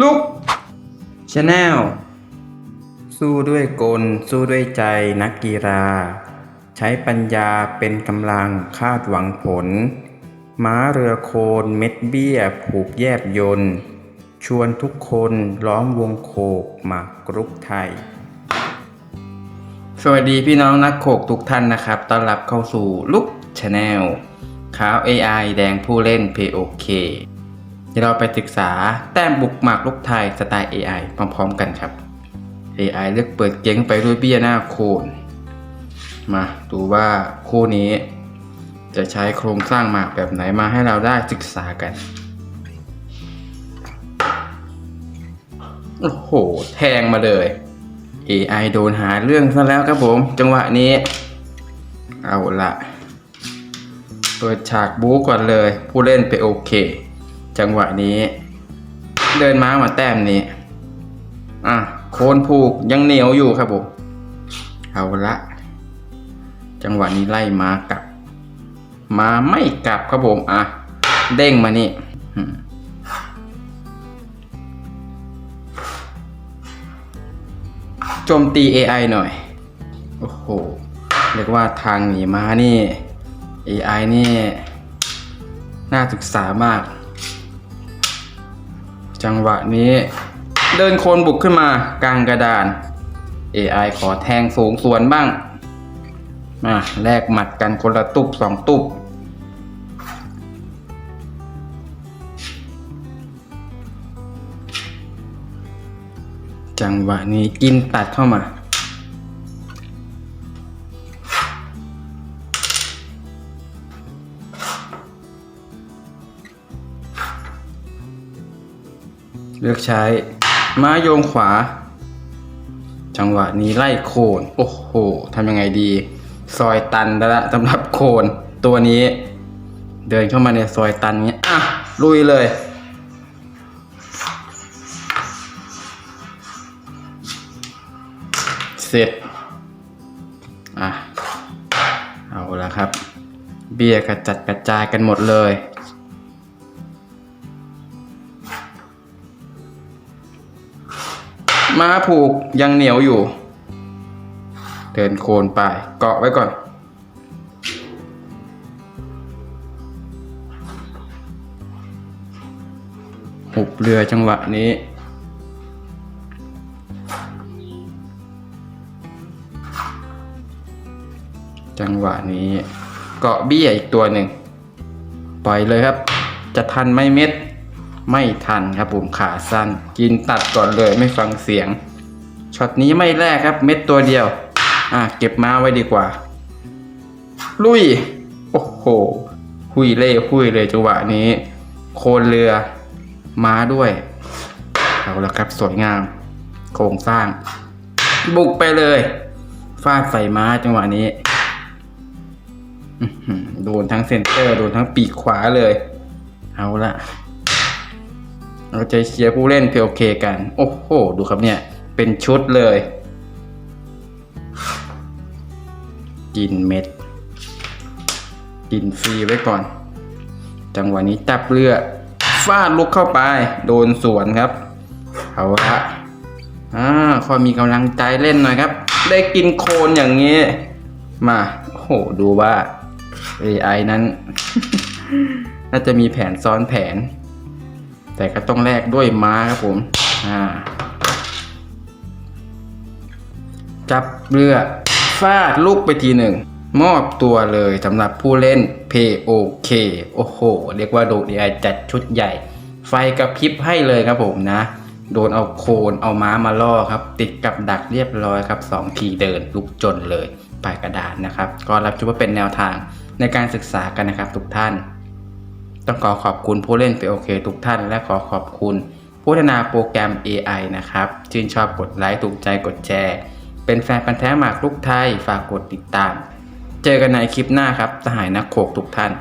ลุกชาแนลสู้ด้วยกล สู้ด้วยใจนักกีฬา ใช้ปัญญาเป็นกำลังคาดหวังผล ม้าเรือโคนเม็ดเบี้ย ผูกแยบยนต์ชวนทุกคนล้อมวงโคกมากกรุกไทย สวัสดีพี่น้องนักโขกทุกท่านนะครับต้อนรับเข้าสู่ลุกชาแนลขาว AI แดงผู้เล่น POK เดี๋ยวเราไปศึกษาแต้มบุกหมากลุกไทยสไตล์ AI พร้อมๆกันครับ AI เลือกเปิดเก๊งไปด้วยเบี้ยหน้าโคนมาดูว่าคู่นี้ จะใช้โครงสร้างหมากแบบไหนมาให้เราได้ศึกษากัน โอ้โห แทงมาเลย AI โดนหาเรื่องซะแล้วครับผม จังหวะนี้ เอาละเปิดฉากบู๊ก่อนเลย ผู้เล่นไปโอเค จังหวะนี้ เดินม้ามาแต้มนี้ อะโคนผูกยังเหนียวอยู่ครับผมเอาละ จังหวะนี้ไล่ม้ากลับ มาไม่กลับครับผมอะเด้งมานี่โจมตี AI หน่อย โอ้โห เรียกว่าทางหนีมานี่ AI นี่ น่าศึกษามาก จังหวะนี้ เดินโคนบุกขึ้นมากลางกระดาน AI ขอแทงสูงสวนบ้างมาแลกหมัดกันคนละตุบสองตุบจังหวะนี้กินตัดเข้ามา เลือกใช้ม้าโยงขวา จังหวะนี้ไล่โคน โอ้โหทำยังไงดี ซอยตันแล้วละสำหรับโคนตัวนี้ เดินเข้ามาในซอยตันเงี้ยอะลุยเลยเสร็จ อะ เอาละครับ เบี้ยกระจัดกระจายกันหมดเลย ม้าผูกยังเหนียวอยู่ เดินโคนไป เกาะไว้ก่อน หุบเรือจังหวะนี้จังหวะนี้เกาะเบี้ยอีกตัวหนึ่ง ปล่อยเลยครับ จะทันไหม่เม็ด ไม่ทันครับผมขาสั้น กินตัดก่อนเลยไม่ฟังเสียงช็อตนี้ไม่แลกครับเม็ดตัวเดียว อะเก็บม้าไว้ดีกว่า ลุย โอ้โห หุยเล่หุยเลยจังหวะนี้ โคนเรือม้าด้วยเอาละครับสวยงาม โครงสร้าง บุกไปเลยฟาดใส่ม้าจังหวะนี้โดนทั้งเซนเตอร์โดนทั้งปีกขวาเลย เอาละ เราใจเชียร์ผู้เล่นเพลเคกัน โอ้โห ดูครับเนี่ย เป็นชุดเลย กินเม็ด กินฟรีไว้ก่อน จังหวะนี้จับเรือฟาดลุกเข้าไป โดนสวนครับ เอาละอ่าขอมีกำลังใจเล่นหน่อยครับ ได้กินโคนอย่างนี้ มาโอ้โห ดูว่า AI นั้น น่าจะมีแผนซ้อนแผน แต่ก็ต้องแลกด้วยม้าครับผมอ่าจับเรือฟาดลูกไปทีหนึ่ง มอบตัวเลยสำหรับผู้เล่น POK โอ้โห เรียกว่าโดน AI จัดชุดใหญ่ ไฟกระพริบให้เลยครับผมนะ โดนเอาโคนเอาม้ามาล่อครับ ติดกับดักเรียบร้อยครับสองทีเดินลุกจนเลยปลายกระดานนะครับ ก็รับชุดว่าเป็นแนวทางในการศึกษากันนะครับทุกท่าน ต้องขอขอบคุณผู้เล่นไปโอเคทุกท่าน และขอขอบคุณผู้พัฒนาโปรแกรม AI นะครับ ชื่นชอบกดไลค์ถูกใจกดแชร์ เป็นแฟนพันธ์แท้หมากลูกไทย ฝากกดติดตาม เจอกันในคลิปหน้าครับสหายนักโขกทุกท่าน